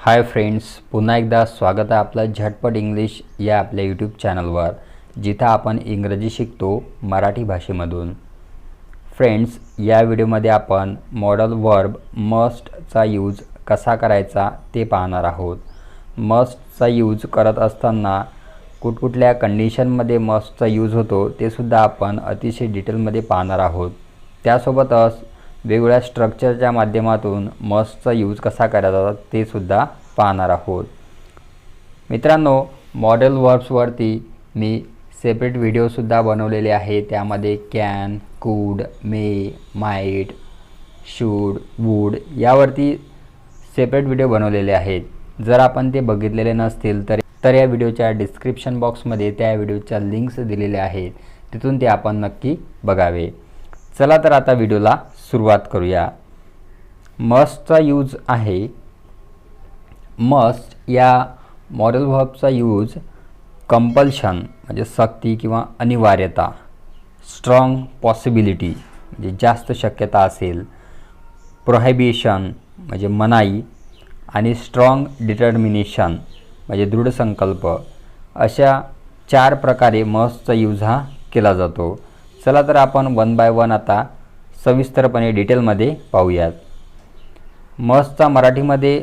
Hi friends पुन्हा एकदा स्वागत आहे आपलं झटपट इंग्लिश या आपल्या यूट्यूब चॅनलवर जिथं आपण इंग्रजी शिकतो मराठी भाषेमधून. फ्रेंड्स या व्हिडिओमध्ये आपण मॉडल वर्ब मस्टचा यूज कसा करायचा ते पाहणार आहोत. मस्टचा यूज करत असताना कुठकुठल्या कंडिशनमध्ये मस्टचा यूज होतो ते सुद्धा आपण अतिशय डिटेलमध्ये पाहणार आहोत. त्यासोबतच वेगवेगळ्या स्ट्रक्चरच्या माध्यमातून मस्टचा यूज कसा करायचा ते सुद्धा पाहणार आहोत. मित्रांनो मॉडेल वर्ब्सवरती मी सेपरेट व्हिडिओसुद्धा बनवलेले आहे. त्यामध्ये can could may might should would यावरती सेपरेट व्हिडिओ बनवलेले आहेत. जर आपण ते बघितलेले नसतील तर तर या व्हिडिओच्या डिस्क्रिप्शन बॉक्समध्ये त्या व्हिडिओच्या लिंक्स दिलेल्या आहेत. तिथून ते आपण नक्की बघावे. चला तर आता व्हिडिओला सुरुवात करूया. मस्टचा यूज आहे. मस्ट या मॉडेल व्हर्बचा यूज कंपल्शन म्हणजे सक्ती किंवा अनिवार्यता स्ट्रॉंग पॉसिबिलिटी म्हणजे जास्त शक्यता असेल प्रोहॅबिशन म्हणजे मनाई आणि स्ट्रॉंग डिटर्मिनेशन म्हणजे दृढ संकल्प. अशा चार प्रकारे मस्टचा यूज हा केला जातो. चला तर आपण वन बाय वन आता सविस्तरपणे डिटेलमध्ये पाहूयात. मस्टचा मराठीमध्ये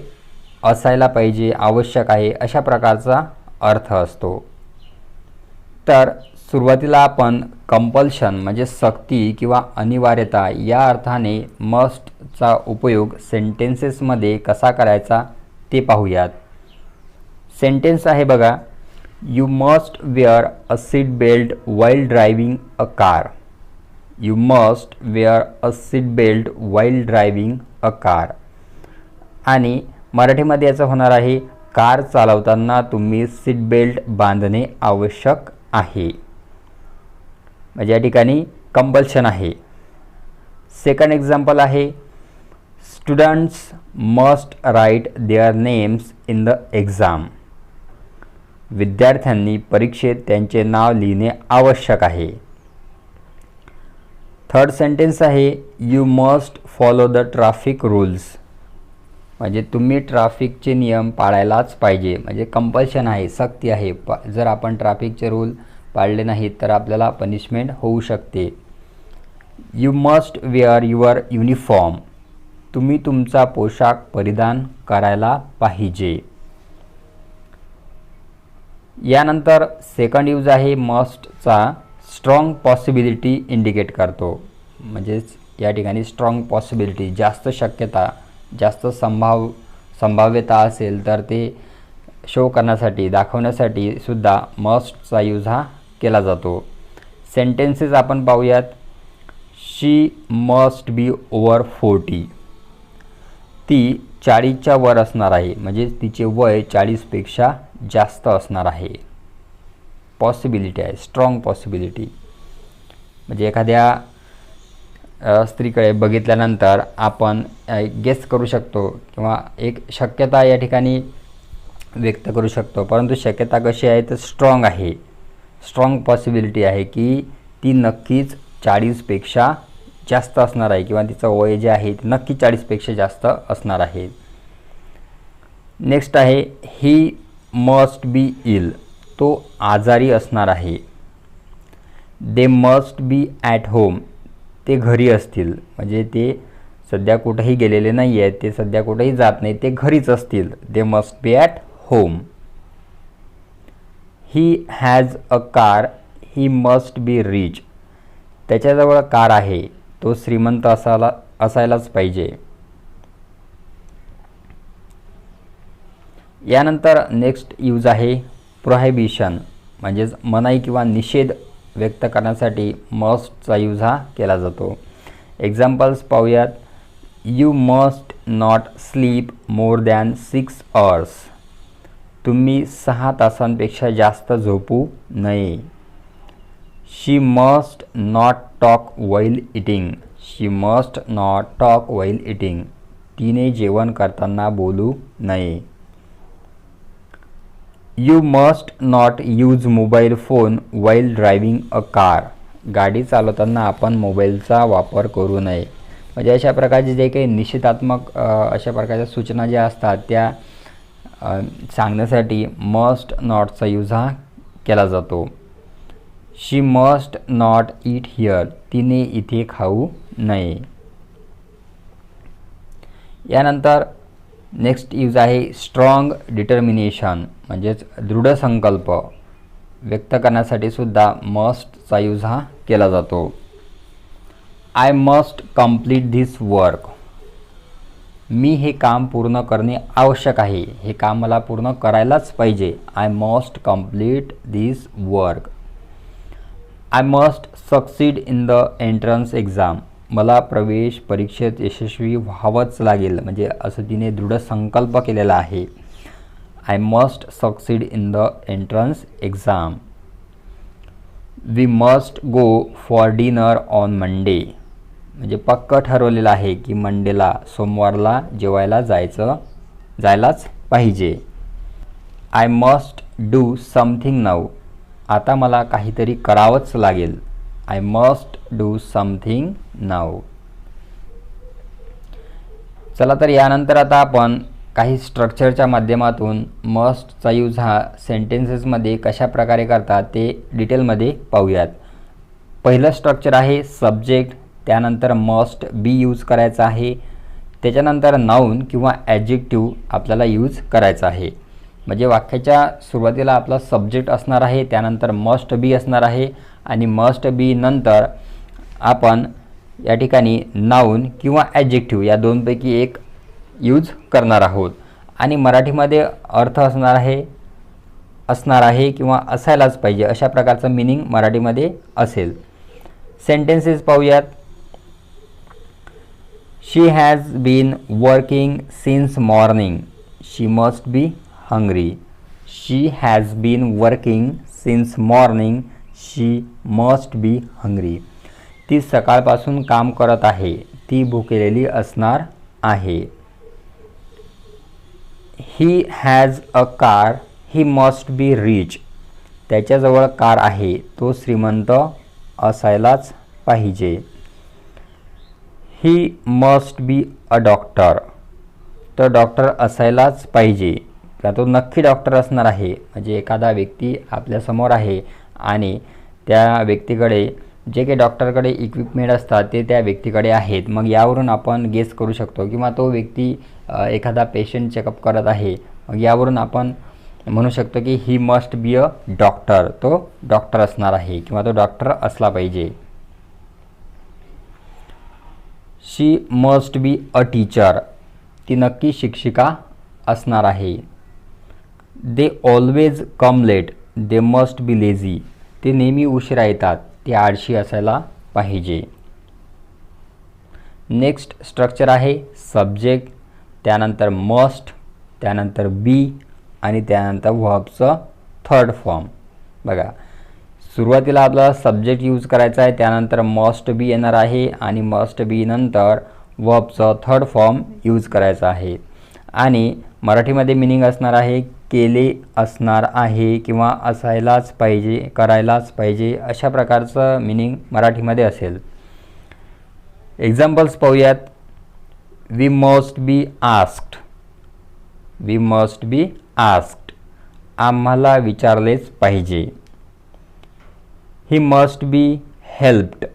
असायला पाहिजे आवश्यक आहे अशा प्रकारचा अर्थ असतो. तर सुरुवातीला आपण कंपल्शन म्हणजे सक्ती किंवा अनिवार्यता या अर्थाने मस्टचा उपयोग सेंटेन्सेसमध्ये कसा करायचा ते पाहूयात. सेंटेन्स आहे बघा you must wear a seat belt while driving a car you must wear a seat belt while driving a car आणि मराठीमध्ये याचं होणार आहे कार चालवताना तुम्ही सीट बेल्ट बांधणे आवश्यक आहे. म्हणजे या ठिकाणी कंपल्शन आहे. सेकंड एक्झाम्पल आहे students must write their names in the exam विद्यार्थ्यांनी परीक्षेत त्यांचे नाव लिहिणे आवश्यक आहे. थर्ड सेंटेन्स आहे you must follow the traffic rules म्हणजे तुम्ही ट्राफिकचे नियम पाळायलाच पाहिजे. म्हणजे कंपल्शन आहे सक्ती आहे. प जर आपण ट्रॅफिकचे रूल पाळले नाहीत तर आपल्याला पनिशमेंट होऊ शकते. You must wear your uniform तुम्ही तुमचा पोशाख परिधान करायला पाहिजे. यानंतर सेकंड यूज आहे मस्टचा स्ट्रॉंग पॉसिबिलिटी इंडिकेट करतो. म्हणजेच या ठिकाणी स्ट्रॉंग पॉसिबिलिटी जास्त शक्यता जास्त संभाव संभाव्यता असेल तर ते शो करण्यासाठी दाखवण्यासाठी सुद्धा मस्टचा यूज हा केला जातो. सेंटेन्सेस आपण पाहूयात. She must be over forty ती चाळीसच्या वर असणार आहे. म्हणजे तिचे वय चाळीसपेक्षा जास्त असणार आहे. पॉसिबिलिटी आहे स्ट्रॉंग पॉसिबिलिटी म्हणजे एखाद्या स्त्रीकडे बघितल्यानंतर आपण गेस करू शकतो किंवा एक शक्यता या ठिकाणी व्यक्त करू शकतो. परंतु शक्यता कशी आहे तर स्ट्रॉंग आहे. स्ट्रॉंग पॉसिबिलिटी आहे की ती नक्कीच चाळीसपेक्षा जास्त असणार आहे किंवा तिचं वय जे आहे ते नक्की चाळीसपेक्षा जास्त असणार आहे. नेक्स्ट आहे ही मस्ट बी इल तो आजारी असणार आहे. They must be at home ते घरी असतील. म्हणजे ते सध्या कुठेही गेलेले नाही आहेत ते सध्या कुठेही जात नाही ते घरीच असतील. They must be at home he has a car he must be rich त्याच्याजवळ कार आहे. तो श्रीमंत असायला असायलाच पाहिजे. यानंतर नेक्स्ट यूज आहे. प्रोहायबिशन म्हणजेच मनाई किंवा निषेध व्यक्त करण्यासाठी मस्टचा यूज हा केला जातो. एक्झाम्पल्स पाहूयात. You must not sleep more than six hours तुम्ही सहा तासांपेक्षा जास्त झोपू नये. She must not talk while eating she must not talk while eating तिने जेवण करताना बोलू नये. You must not use mobile phone while driving a car गाडी चालवताना आपण मोबाईलचा वापर करू नये. म्हणजे अशा प्रकारचे जे काही निषेधात्मक अशा प्रकारच्या सूचना ज्या असतात त्या सांगण्यासाठी मस्ट नॉटचा यूज हा केला जातो. She must not eat here तिने इथे खाऊ नये. यानंतर नेक्स्ट यूज आहे स्ट्रॉंग डिटर्मिनेशन म्हणजेच दृढ संकल्प व्यक्त करण्यासाठी सुद्धा मस्टचा यूज हा केला जातो. I must complete this work मी हे काम पूर्ण करणे आवश्यक आहे. हे काम मला पूर्ण करायलाच पाहिजे. I must complete this work I must succeed in the entrance exam मला प्रवेश परीक्षेत यशस्वी व्हावंच लागेल. म्हणजे असं तिने दृढ संकल्प केलेला आहे. I must succeed in the entrance exam we must go for dinner on Monday म्हणजे पक्क ठरवलेलं आहे की मंडेला सोमवारला जेवायला जायचं जायलाच पाहिजे. I must do something now आता मला काहीतरी करावंच लागेल. I must do something now चला तर यानंतर आता आपण काही स्ट्रक्चरच्या माध्यमातून मस्टचा यूज हा सेंटेन्सेसमध्ये कशा प्रकारे करतात ते डिटेलमध्ये पाहूयात. पहिलं स्ट्रक्चर आहे सब्जेक्ट त्यानंतर मस्ट बी यूज करायचा आहे. त्याच्यानंतर नाऊन किंवा ॲजेक्टिव्ह आपल्याला यूज करायचा आहे. म्हणजे वाक्याच्या सुरुवातीला आपला सब्जेक्ट असणार आहे त्यानंतर मस्ट बी असणार आहे आणि मस्ट बी नंतर आपण या ठिकाणी नाऊन किंवा ॲजेक्टिव्ह या दोनपैकी एक यूज करणार आहोत. आणि मराठीमध्ये अर्थ असणार आहे असणार आहे किंवा असायलाच पाहिजे अशा प्रकारचं मिनिंग मराठीमध्ये असेल. सेंटेन्सेस पाहूयात. She has been working since morning she must be hungry she has been working since morning she must be hungry ती सकाळपासून काम करत आहे. ती भुकेलेली असणार आहे. He has a car he must be rich त्याच्याजवळ कार आहे. तो श्रीमंत असायलाच पाहिजे. He must be a doctor तर डॉक्टर असायलाच पाहिजे. तो नक्की डॉक्टर असणार आहे? म्हणजे एखादा व्यक्ती आपल्यासमोर आहे आणि त्या व्यक्तीकडे जे काही डॉक्टरकडे इक्विपमेंट असतात ते त्या व्यक्तीकडे आहेत. मग यावरून आपण गेस करू शकतो किंवा तो व्यक्ती एखादा पेशंट चेकअप करत आहे मग यावरून आपण म्हणू शकतो की he must be a doctor तो डॉक्टर असणार आहे किंवा तो डॉक्टर असला पाहिजे. शी मस्ट बी अ टीचर ती नक्की शिक्षिका असणार आहे. They always come late they must be lazy ते नेहमी उशिरा येतात. ती आळशी असायला पाहिजे. नेक्स्ट स्ट्रक्चर आहे सब्जेक्ट त्यानंतर मस्ट त्यानंतर बी आणि त्यानंतर व्हबचं थर्ड फॉर्म बघा सुरुवातीला आपल्याला सब्जेक्ट यूज करायचा आहे त्यानंतर मस्ट बी येणार आहे आणि मस्ट बी नंतर वर्बचं थर्ड फॉर्म यूज करायचा आहे. आणि मराठीमध्ये मिनिंग असणार आहे केले असणार आहे किंवा असायलाच पाहिजे करायलाच पाहिजे अशा प्रकारचं मिनिंग मराठीमध्ये असेल. एक्झाम्पल्स पाहूयात. We must be asked we must be asked आम्हाला विचारलेच पाहिजे. ही मस्ट बी हेल्प्ड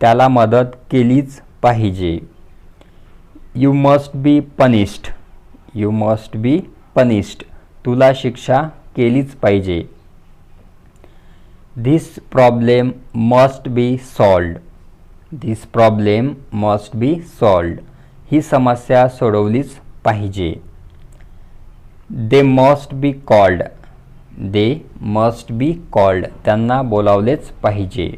त्याला मदत केलीच पाहिजे. You must be punished you must be punished तुला शिक्षा केलीच पाहिजे. This problem must be solved this problem must be solved ही समस्या सोडवलीच पाहिजे. They must be called they must be called त्यांना बोलावलेच पाहिजे.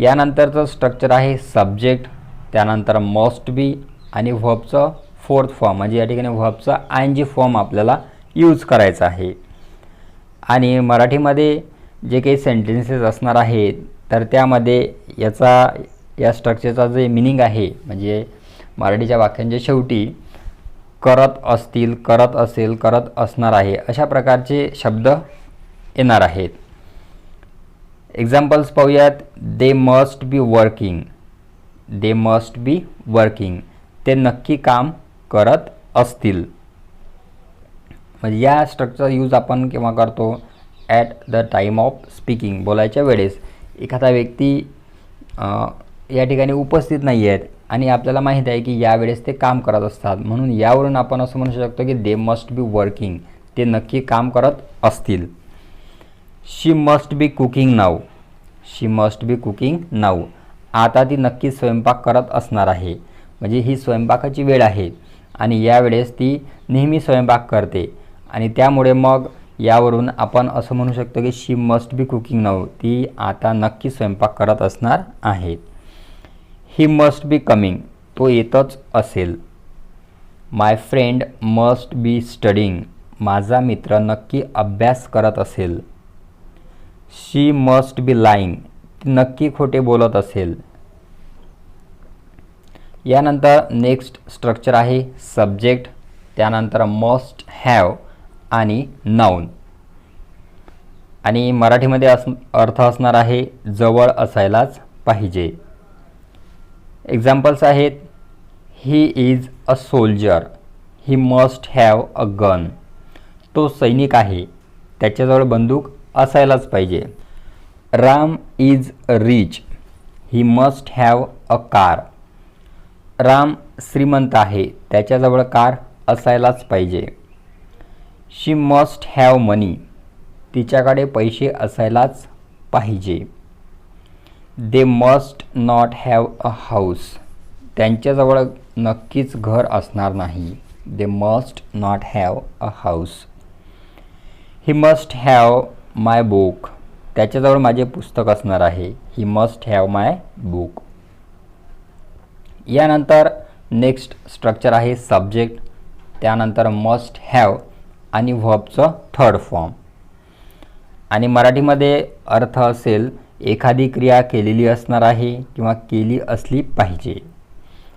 यानंतरचं स्ट्रक्चर आहे सब्जेक्ट त्यानंतर मस्ट बी आणि व्हबचं फोर्थ फॉर्म म्हणजे या ठिकाणी व्हबचा आय एन जी फॉर्म आपल्याला यूज करायचा आहे. आणि मराठीमध्ये जे काही सेंटेन्सेस असणार आहेत तर त्यामध्ये याचा या स्ट्रक्चरचा जे मिनिंग आहे म्हणजे मराठीच्या वाक्यांच्या शेवटी करत असतील करत असेल करत असणार आहे अशा प्रकारचे शब्द येणार आहेत. एक्झाम्पल्स पाहूयात. They must be working they must be working ते नक्की काम करत असतील. म्हणजे या स्ट्रक्चर यूज आपण केव्हा करतो? At the time of speaking बोलायच्या वेळेस. एखादा व्यक्ती या ठिकाणी उपस्थित नाही आहेत आणि आपल्याला माहीत आहे की यावेळेस ते काम करत असतात. म्हणून यावरून आपण असं म्हणू शकतो की दे मस्ट बी वर्किंग ते नक्की काम करत असतील. She must be cooking now she must be cooking now आता ती नक्की स्वयंपाक करत असणार आहे. म्हणजे ही स्वयंपाकाची वेळ आहे. आणि यावेळेस ती नेहमी स्वयंपाक करते. आणि त्यामुळे मग यावरून आपण असं म्हणू शकतो की she must be cooking now ती आता नक्की स्वयंपाक करत असणार आहे. ही मस्ट बी कमिंग तो येतच असेल. My friend must be studying माझा मित्र नक्की अभ्यास करत असेल. शी मस्ट बी लाईंग ती नक्की खोटे बोलत असेल. यानंतर नेक्स्ट स्ट्रक्चर आहे सब्जेक्ट त्यानंतर मस्ट हॅव आणि नाऊन. आणि मराठीमध्ये अस अर्थ असणार आहे जवळ असायलाच पाहिजे. एक्झाम्पल्स आहेत he is a soldier he must have a gun तो सैनिक आहे त्याच्याजवळ बंदूक असायलाच पाहिजे. Ram is rich he must have a car Ram श्रीमंत आहे. त्याच्याजवळ कार असायलाच पाहिजे. शी मस्ट हॅव मनी तिच्याकडे पैसे असायलाच पाहिजे. They must not have a house त्यांच्याजवळ नक्कीच घर असणार नाही. They must not have a house he must have my book त्याच्याजवळ माझे पुस्तक असणार आहे. He must have my book यानंतर नेक्स्ट स्ट्रक्चर आहे सब्जेक्ट त्यानंतर मस्ट हॅव आणि व्हबचं थर्ड फॉर्म. आणि मराठीमध्ये अर्थ असेल एखादी क्रिया केलेली असणार आहे किंवा केली असली पाहिजे.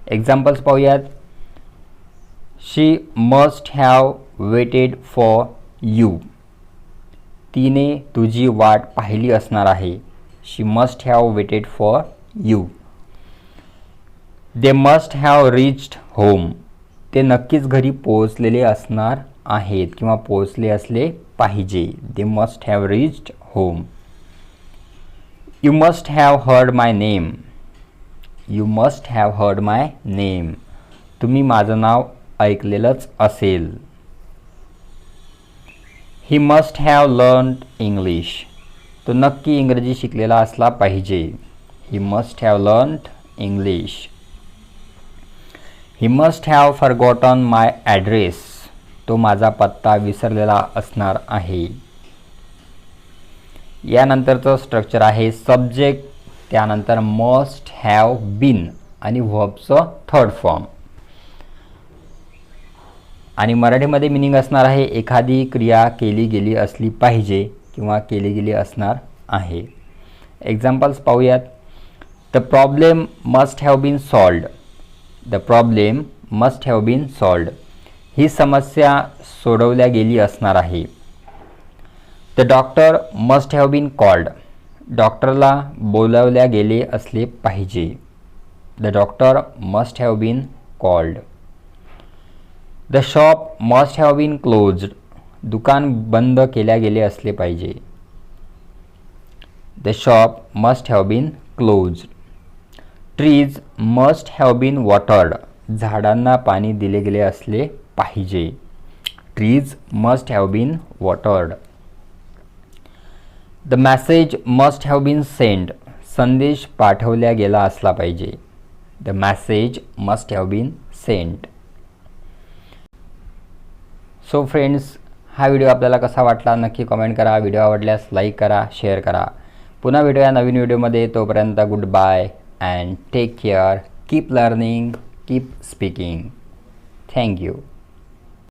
एक्झाम्पल्स पाहूयात. She must have waited for you तिने तुझी वाट पाहिली असणार आहे. She must have waited for you they must have reached home ते नक्कीच घरी पोहोचलेले असणार आहेत किंवा पोहोचले असले पाहिजे. They must have reached home you must have heard my name you must have heard my name तुम्ही माझं नाव ऐकलेलंच असेल. He must have learn English तो नक्की इंग्रजी शिकलेला असला पाहिजे. He must have learn English he must have forgotten my address तो माझा पत्ता विसरलेला असणार आहे. यानंतरचं स्ट्रक्चर आहे सब्जेक्ट त्यानंतर मस्ट हॅव बीन आणि व्हबचं थर्ड फॉर्म आणि मराठीमध्ये मिनिंग असणार आहे एखादी क्रिया केली गेली असली पाहिजे किंवा केली गेली असणार आहे. एक्झाम्पल्स पाहूयात. The problem must have been solved the problem must have been solved ही समस्या सोडवल्या गेली असणार आहे. The doctor must have been called डॉक्टरला बोलावल्या गेले असले पाहिजे. The doctor must have been called the shop must have been closed दुकान बंद केल्या गेले असले पाहिजे. The shop must have been closed trees must have been watered झाडांना पाणी दिले गेले असले पाहिजे. Trees must have been watered the message must have been send संदेश पाठवल्या गेला असला पाहिजे. The message must have been send so friends हा व्हिडिओ आपल्याला कसा वाटला? नक्की कमेंट करा. व्हिडिओ आवडल्यास लाईक करा शेअर करा. पुन्हा भेटूया नवीन व्हिडिओमध्ये तोपर्यंत goodbye and take care. Keep learning. Keep speaking. Thank you.